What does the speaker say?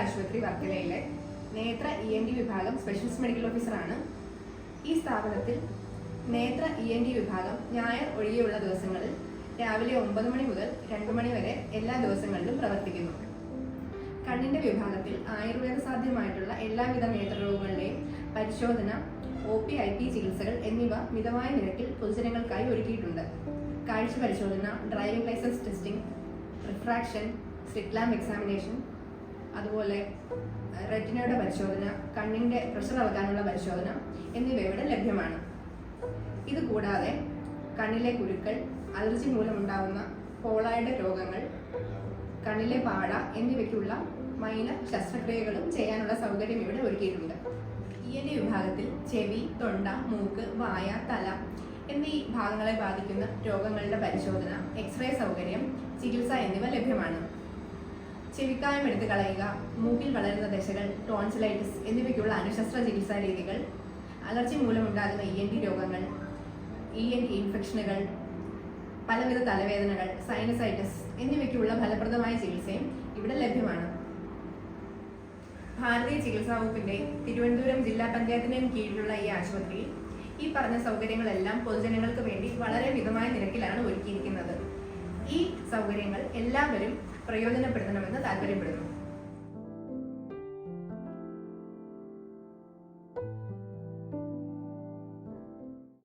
ആശുപത്രി വർക്കലയിലെ നേത്ര ഇ എൻ ഡി വിഭാഗം സ്പെഷ്യലിസ്റ്റ് മെഡിക്കൽ ഓഫീസറാണ് ഈ സ്ഥാപനത്തിൽ നേത്ര ഇ എൻ ഡി വിഭാഗം ഞായർ ഒഴികെയുള്ള ദിവസങ്ങളിൽ രാവിലെ ഒമ്പത് മണി മുതൽ രണ്ട് മണി വരെ എല്ലാ ദിവസങ്ങളിലും പ്രവർത്തിക്കുന്നു. കണ്ണിന്റെ വിഭാഗത്തിൽ ആയുർവേദ സാധ്യമായിട്ടുള്ള എല്ലാവിധ നേത്രരോഗങ്ങളുടെയും പരിശോധന ഒ പി ഐ പി ചികിത്സകൾ എന്നിവ മിതമായ നിരക്കിൽ പൊതുജനങ്ങൾക്കായി ഒരുക്കിയിട്ടുണ്ട്. കാഴ്ച പരിശോധന driving licence testing refraction slit lamp examination അതുപോലെ റെറ്റിനയുടെ പരിശോധന കണ്ണിന്റെ പ്രഷർ അളക്കാനുള്ള പരിശോധന എന്നിവ ഇവിടെ ലഭ്യമാണ്. ഇത് കൂടാതെ കണ്ണിലെ കുരുക്കൾ അലർജി മൂലമുണ്ടാകുന്ന പോളായുടെ രോഗങ്ങൾ കണ്ണിലെ പാട എന്നിവയ്ക്കുള്ള മൈനർ ശസ്ത്രക്രിയകളും ചെയ്യാനുള്ള സൗകര്യം ഇവിടെ ഒരുക്കിയിട്ടുണ്ട്. ഇ എൻ വിഭാഗത്തിൽ ചെവി തൊണ്ട മൂക്ക് വായ തല എന്നീ ഭാഗങ്ങളെ ബാധിക്കുന്ന രോഗങ്ങളുടെ പരിശോധന എക്സ്റേ സൗകര്യം ചികിത്സ എന്നിവ ലഭ്യമാണ്. ചെവിക്കായം എടുത്തു കളയുക മൂക്കിൽ വളരുന്ന ദശകൾ ടോൺസിലൈറ്റിസ് എന്നിവയ്ക്കുള്ള അനുശസ്ത്ര ചികിത്സാ രീതികൾ അലർജി മൂലമുണ്ടാകുന്ന ഇ എൻ ടി രോഗങ്ങൾ ഇ എൻ ടി ഇൻഫെക്ഷനുകൾ പലവിധ തലവേദനകൾ സൈനസൈറ്റിസ് എന്നിവയ്ക്കുള്ള ഫലപ്രദമായ ചികിത്സയും ഇവിടെ ലഭ്യമാണ്. ഭാരതീയ ചികിത്സാ വകുപ്പിന്റെ തിരുവനന്തപുരം ജില്ലാ പഞ്ചായത്തിന്റെയും കീഴിലുള്ള ഈ ആശുപത്രിയിൽ ഈ പറഞ്ഞ സൗകര്യങ്ങളെല്ലാം പൊതുജനങ്ങൾക്ക് വേണ്ടി വളരെ മിതമായ നിരക്കിലാണ് ഒരുക്കിയിരിക്കുന്നത്. ഈ സൗകര്യങ്ങൾ എല്ലാവരും പ്രയോജനപ്പെടുത്തണമെന്ന് താല്പര്യപ്പെടുന്നു.